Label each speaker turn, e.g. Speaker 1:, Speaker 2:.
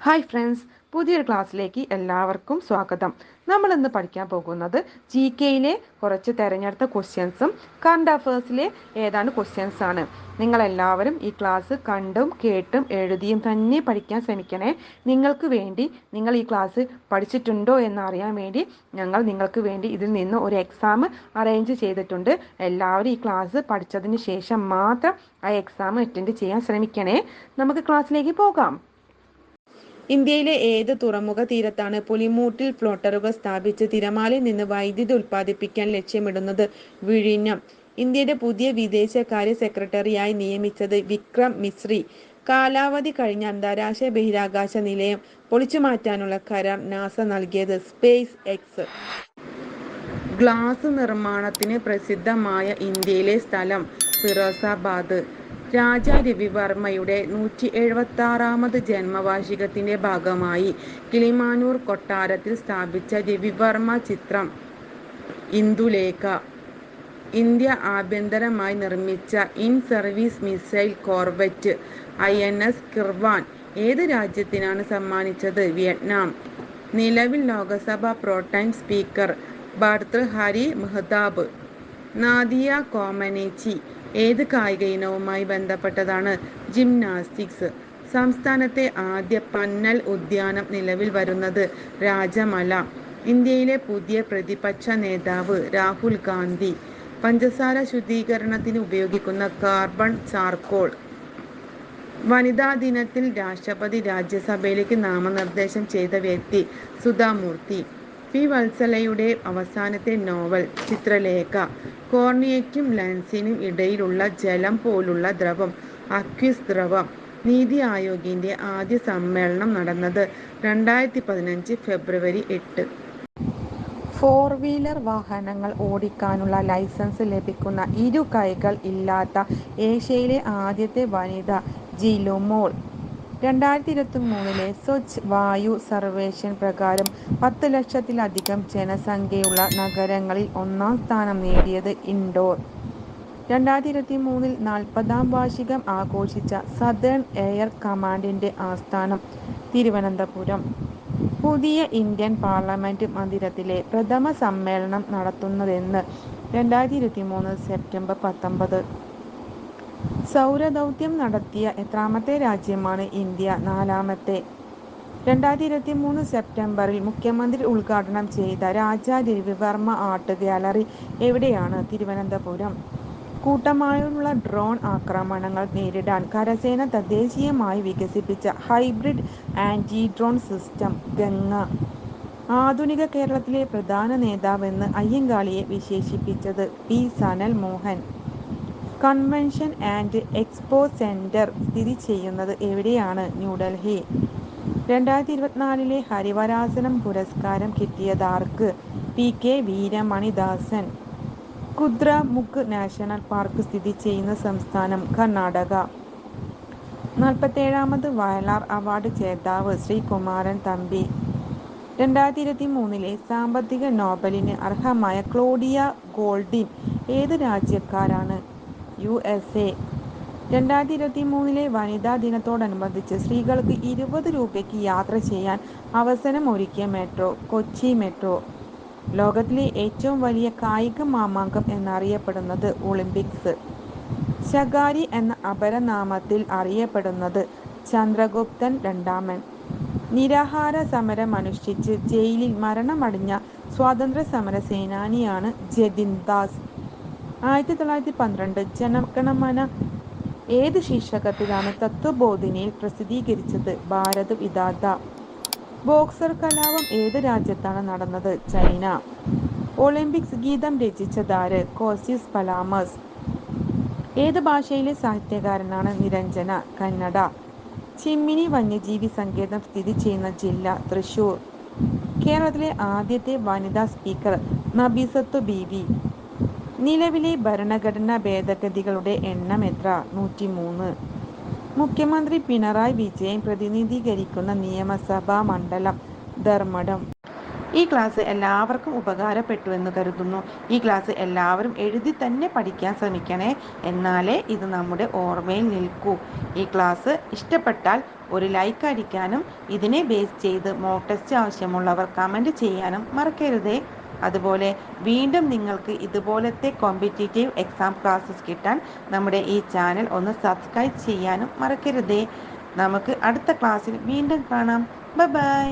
Speaker 1: Hi friends പുതിയൊരു ക്ലാസ്സിലേക്ക് എല്ലാവർക്കും സ്വാഗതം. നമ്മൾ ഇന്ന് പഠിക്കാൻ പോകുന്നത് ജി കെയിലെ കുറച്ച് തിരഞ്ഞെടുത്ത ക്വസ്റ്റ്യൻസും കറണ്ട് അഫേഴ്സിലെ ഏതാണ്ട് ക്വസ്റ്റ്യൻസ് ആണ്. നിങ്ങളെല്ലാവരും ഈ ക്ലാസ് കണ്ടും കേട്ടും എഴുതിയും തന്നെ പഠിക്കാൻ ശ്രമിക്കണേ. നിങ്ങൾക്ക് വേണ്ടി നിങ്ങൾ ഈ ക്ലാസ് പഠിച്ചിട്ടുണ്ടോ എന്നറിയാൻ വേണ്ടി ഞങ്ങൾ നിങ്ങൾക്ക് വേണ്ടി ഇതിൽ നിന്ന് ഒരു എക്സാം അറേഞ്ച് ചെയ്തിട്ടുണ്ട്. എല്ലാവരും ഈ ക്ലാസ് പഠിച്ചതിന് ശേഷം മാത്രം ആ എക്സാം അറ്റൻഡ് ചെയ്യാൻ ശ്രമിക്കണേ. നമുക്ക് ക്ലാസ്സിലേക്ക് പോകാം. ഇന്ത്യയിലെ ഏത് തുറമുഖ തീരത്താണ് പുലിമൂട്ടിൽ ഫ്ലോട്ടറുകൾ സ്ഥാപിച്ച് തിരമാലയിൽ നിന്ന് വൈദ്യുതി ഉൽപ്പാദിപ്പിക്കാൻ ലക്ഷ്യമിടുന്നത്? വിഴിഞ്ഞം. ഇന്ത്യയുടെ പുതിയ വിദേശകാര്യ സെക്രട്ടറിയായി നിയമിച്ചത് വിക്രം മിശ്രി. കാലാവധി കഴിഞ്ഞ അന്താരാഷ്ട്ര ബഹിരാകാശ നിലയം പൊളിച്ചു മാറ്റാനുള്ള കരാർ നാസ നൽകിയത് സ്പേസ് എക്സ്. ഗ്ലാസ് നിർമ്മാണത്തിന് പ്രസിദ്ധമായ ഇന്ത്യയിലെ സ്ഥലം ഫിറോസാബാദ്. രാജ രവിവർമ്മയുടെ നൂറ്റി എഴുപത്തി ആറാമത് ഭാഗമായി കിളിമാനൂർ കൊട്ടാരത്തിൽ സ്ഥാപിച്ച രവിവർമ്മ ചിത്രം ഇന്ദുലേഖ. ഇന്ത്യ ആഭ്യന്തരമായി നിർമ്മിച്ച in service missile corvette I N S Kirpan ഏത് രാജ്യത്തിനാണ് സമ്മാനിച്ചത്? വിയറ്റ്നാം. നിലവിൽ Lok Sabha protem speaker Bhartruhari Mahtab Nadia Comaneci ഏത് കായിക ഇനവുമായി ബന്ധപ്പെട്ടതാണ് ജിംനാസ്റ്റിക്സ്. സംസ്ഥാനത്തെ ആദ്യ പന്നൽ ഉദ്യാനം നിലവിൽ വരുന്നത് രാജമല. ഇന്ത്യയിലെ പുതിയ പ്രതിപക്ഷ നേതാവ് രാഹുൽ ഗാന്ധി. പഞ്ചസാര ശുദ്ധീകരണത്തിന് ഉപയോഗിക്കുന്ന കാർബൺ ചാർക്കോൾ. വനിതാ ദിനത്തിൽ രാഷ്ട്രപതി രാജ്യസഭയിലേക്ക് നാമനിർദ്ദേശം ചെയ്ത വ്യക്തി സുധാമൂർത്തി. പി വത്സലയുടെ അവസാനത്തെ നോവൽ ചിത്രലേഖ. കോർണിയയ്ക്കും ലെൻസിനും ഇടയിലുള്ള ജലം പോലുള്ള ദ്രവം അക്വിസ് ദ്രവം. നീതി ആയോഗിന്റെ ആദ്യ സമ്മേളനം നടന്നത് രണ്ടായിരത്തി പതിനഞ്ച് ഫെബ്രുവരി എട്ട്. ഫോർ വീലർ വാഹനങ്ങൾ ഓടിക്കാനുള്ള ലൈസൻസ് ലഭിക്കുന്ന ഇരു കൈകൾ ഇല്ലാത്ത ഏഷ്യയിലെ ആദ്യത്തെ വനിത ജിലുമോൾ രണ്ടായിരത്തി ഇരുപത്തി മൂന്നിലെ സ്വച്ഛ് വായു സർവേഷൻ പ്രകാരം പത്ത് ലക്ഷത്തിലധികം ജനസംഖ്യയുള്ള നഗരങ്ങളിൽ ഒന്നാം സ്ഥാനം നേടിയത് ഇൻഡോർ. രണ്ടായിരത്തി ഇരുപത്തി മൂന്നിൽ നാൽപ്പതാം വാർഷികം ആഘോഷിച്ച സദേൺ എയർ കമാൻഡിന്റെ ആസ്ഥാനം തിരുവനന്തപുരം. പുതിയ ഇന്ത്യൻ പാർലമെന്റ് മന്ദിരത്തിലെ പ്രഥമ സമ്മേളനം നടത്തുന്നതെന്ന് രണ്ടായിരത്തി ഇരുപത്തി മൂന്ന് സെപ്റ്റംബർ പത്തൊമ്പത്. സൗരദൗത്യം നടത്തിയ എത്രാമത്തെ രാജ്യമാണ് ഇന്ത്യ? നാലാമത്തെ രണ്ടായിരത്തി ഇരുപത്തി മൂന്ന് സെപ്റ്റംബറിൽ മുഖ്യമന്ത്രി ഉദ്ഘാടനം ചെയ്ത രാജാ രവിവർമ്മ ആർട്ട് ഗാലറി എവിടെയാണ്? തിരുവനന്തപുരം. കൂട്ടമായുള്ള ഡ്രോൺ ആക്രമണങ്ങൾ നേരിടാൻ കരസേന തദ്ദേശീയമായി വികസിപ്പിച്ച hybrid anti drone system Ganga. ആധുനിക കേരളത്തിലെ പ്രധാന നേതാവെന്ന് അയ്യങ്കാളിയെ വിശേഷിപ്പിച്ചത് P. Sanal Mohan. Convention and expo centre സ്ഥിതി ചെയ്യുന്നത് എവിടെയാണ്? ന്യൂഡൽഹി. രണ്ടായിരത്തി ഇരുപത്തിനാലിലെ ഹരിവരാസനം പുരസ്കാരം കിട്ടിയതാർക്ക് P K Veeramanidasan. Kudremukh national park സ്ഥിതി ചെയ്യുന്ന സംസ്ഥാനം കർണാടക. നാൽപ്പത്തേഴാമത് വയലാർ അവാർഡ് ജേതാവ് ശ്രീ കുമാരൻ തമ്പി. രണ്ടായിരത്തി ഇരുപത്തി മൂന്നിലെ സാമ്പത്തിക നോബലിന് അർഹമായ ക്ലോഡിയ ഗോൾഡിൻ ഏത് രാജ്യക്കാരാണ്? യു എസ് എ രണ്ടായിരത്തി ഇരുപത്തി മൂന്നിലെ വനിതാ ദിനത്തോടനുബന്ധിച്ച് സ്ത്രീകൾക്ക് ഇരുപത് രൂപയ്ക്ക് യാത്ര ചെയ്യാൻ അവസരം ഒരുക്കിയ മെട്രോ കൊച്ചി മെട്രോ. ലോകത്തിലെ ഏറ്റവും വലിയ കായിക മാമാങ്കം എന്നറിയപ്പെടുന്നത് ഒളിമ്പിക്സ്. ശകാരി എന്ന അപരനാമത്തിൽ അറിയപ്പെടുന്നത് ചന്ദ്രഗുപ്തൻ രണ്ടാമൻ. നിരാഹാര സമരം അനുഷ്ഠിച്ച് ജയിലിൽ മരണമടഞ്ഞ സ്വാതന്ത്ര്യ സമര സേനാനിയാണ് ജതിൻ ദാസ്. ആയിരത്തി തൊള്ളായിരത്തി പന്ത്രണ്ട് ജനഗണമന ഏത് ശീർഷകത്തിലാണ് തത്വബോധിനിയിൽ പ്രസിദ്ധീകരിച്ചത്? ഭാരത് വിദാത ബോക്സർ കലാപം ഏത് രാജ്യത്താണ് നടന്നത്? ചൈന. ഒളിമ്പിക്സ് ഗീതം രചിച്ചതാര്? കോസിസ് പലാമസ്. ഏത് ഭാഷയിലെ സാഹിത്യകാരനാണ് നിരഞ്ജന? കന്നഡ. ചിമ്മിനി വന്യജീവി സങ്കേതം സ്ഥിതി ചെയ്യുന്ന ജില്ല തൃശൂർ. കേരളത്തിലെ ആദ്യത്തെ വനിതാ സ്പീക്കർ നബീസത്തു ബീവി. നിലവിലെ ഭരണഘടനാ ഭേദഗതികളുടെ എണ്ണം എത്ര? നൂറ്റിമൂന്ന്. മുഖ്യമന്ത്രി പിണറായി വിജയൻ പ്രതിനിധീകരിക്കുന്ന നിയമസഭാ മണ്ഡലം ധർമ്മടം. ഈ ക്ലാസ് എല്ലാവർക്കും ഉപകാരപ്പെട്ടു എന്ന് കരുതുന്നു. ഈ ക്ലാസ് എല്ലാവരും എഴുതി തന്നെ പഠിക്കാൻ ശ്രമിക്കണേ. എന്നാലേ ഇത് നമ്മുടെ ഓർമ്മയിൽ നിൽക്കൂ. ഈ ക്ലാസ് ഇഷ്ടപ്പെട്ടാൽ ഒരു ലൈക്ക് അടിക്കാനും ഇതിനെ ബേസ് ചെയ്ത് മോക്ക് ടെസ്റ്റ് ആവശ്യമുള്ളവർ കമന്റ് ചെയ്യാനും മറക്കരുതേ. അതുപോലെ വീണ്ടും നിങ്ങൾക്ക് ഇതുപോലത്തെ കോമ്പറ്റേറ്റീവ് എക്സാം ക്ലാസ്സസ് കിട്ടാൻ നമ്മുടെ ഈ ചാനൽ ഒന്ന് സബ്സ്ക്രൈബ് ചെയ്യാനും മറക്കരുതേ. നമുക്ക് അടുത്ത ക്ലാസ്സിൽ വീണ്ടും കാണാം. ബൈ